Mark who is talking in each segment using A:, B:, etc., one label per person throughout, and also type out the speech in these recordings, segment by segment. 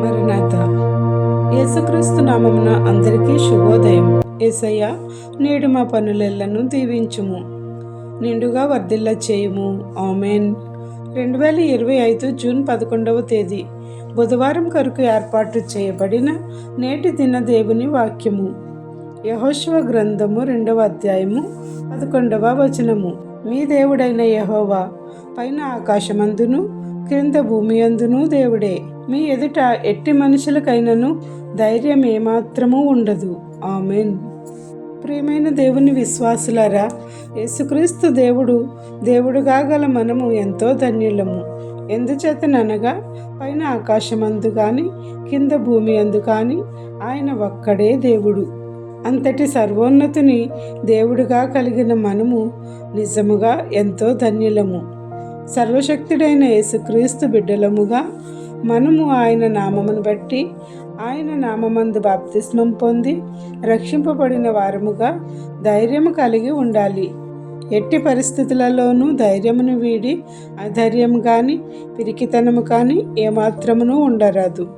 A: మరణాత. యేసుక్రీస్తు నామమున అందరికీ శుభోదయం. ఏసయ్య నేడు మా పనులెళ్ళను దీవించుము. నిండుగా వర్ధిల్ల చేయుము. ఆమెన్. రెండు వేల ఇరవై ఐదు జూన్ పదకొండవ తేదీ. బుధవారం కొరకు ఏర్పాటు చేయబడిన నేటి దిన దేవుని వాక్యము. యహోశివ గ్రంథము రెండవ అధ్యాయము పదకొండవ వచనము. మీ దేవుడైన యహోవా పైన ఆకాశమందును క్రింద భూమియందునూ దేవుడే. మీ ఎదుట ఎట్టి మనుషులకైనను ధైర్యం ఏమాత్రము ఉండదు. ఆమెన్. ప్రియమైన దేవుని విశ్వాసులారా యేసుక్రీస్తు దేవుడు దేవుడుగా గల మనము ఎంతో ధన్యులము. ఎందుచేతననగా పైన ఆకాశమందు కానీ కింద భూమి అందు కానీ ఆయన ఒక్కడే దేవుడు. అంతటి సర్వోన్నతిని దేవుడుగా కలిగిన మనము నిజముగా ఎంతో ధన్యులము. సర్వశక్తుడైన యేసుక్రీస్తు బిడ్డలముగా మనము ఆయన నామమును బట్టి ఆయన నామమందు బాప్తిస్మం పొంది రక్షింపబడిన వారముగా ధైర్యము కలిగి ఉండాలి. ఎట్టి పరిస్థితులలోనూ ధైర్యమును వీడి అధైర్యం కానీ పిరికితనము కానీ ఏమాత్రమును ఉండరాదు.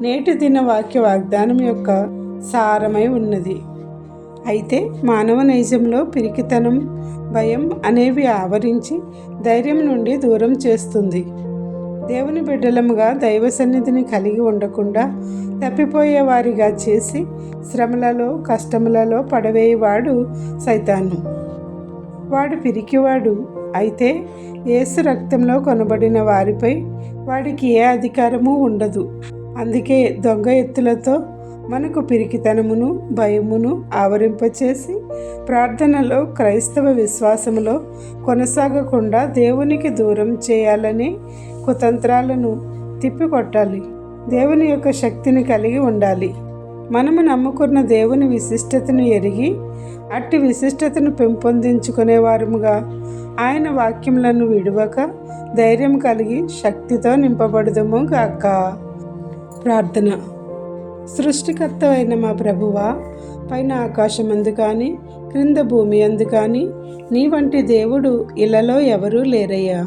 A: నేటి దిన వాక్య వాగ్దానం యొక్క సారమై ఉన్నది. అయితే మానవ నైజంలో పిరికితనం భయం అనేవి ఆవరించి ధైర్యం నుండి దూరం చేస్తుంది. దేవుని బిడ్డలముగా దైవ సన్నిధిని కలిగి ఉండకుండా తప్పిపోయే వారిగా చేసి శ్రమలలో కష్టములలో పడవేయవాడు సైతాను. వాడు పిరికివాడు. అయితే ఏసు రక్తంలో కొనబడిన వారిపై వాడికి ఏ అధికారము ఉండదు. అందుకే దొంగ ఎత్తులతో మనకు పిరికితనమును భయమును ఆవరింపచేసి ప్రార్థనలో క్రైస్తవ విశ్వాసములో కొనసాగకుండా దేవునికి దూరం చేయాలని కుతంత్రాలను తిప్పికొట్టాలి. దేవుని యొక్క శక్తిని కలిగి ఉండాలి. మనము నమ్ముకున్న దేవుని విశిష్టతను ఎరిగి అట్టి విశిష్టతను పెంపొందించుకునేవారముగా ఆయన వాక్యములను విడువక ధైర్యం కలిగి శక్తితో నింపబడదము గాక. ప్రార్థన. సృష్టికర్త అయిన మా ప్రభువా పైన ఆకాశం అందు కానీ క్రింద భూమి అందు కానీ నీ వంటి దేవుడు ఇళ్ళలో ఎవరూ లేరయ్యా.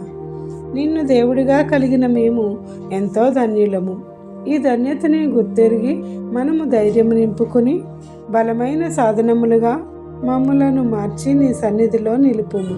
A: నిన్ను దేవుడిగా కలిగిన మేము ఎంతో ధన్యులము. ఈ ధన్యతని గుర్తెరిగి మనము ధైర్యం నింపుకుని బలమైన సాధనములుగా మమ్మలను మార్చి నీ సన్నిధిలో నిలుపుము.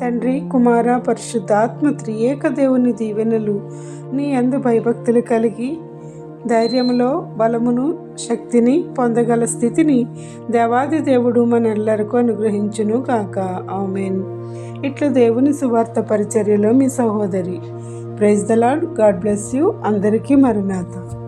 A: తండ్రి కుమార పరిశుద్ధాత్మ త్రియేక దేవుని దీవెనలు నీ అందు భయభక్తులు కలిగి ధైర్యములో బలమును శక్తిని పొందగల స్థితిని దేవాది దేవుడు మనెల్లరకు అనుగ్రహించును కాక ఆమెన్. ఇట్లు దేవుని సువార్త పరిచర్యలో మీ సహోదరి. Praise the Lord God bless you. అందరికీ మరునాథ.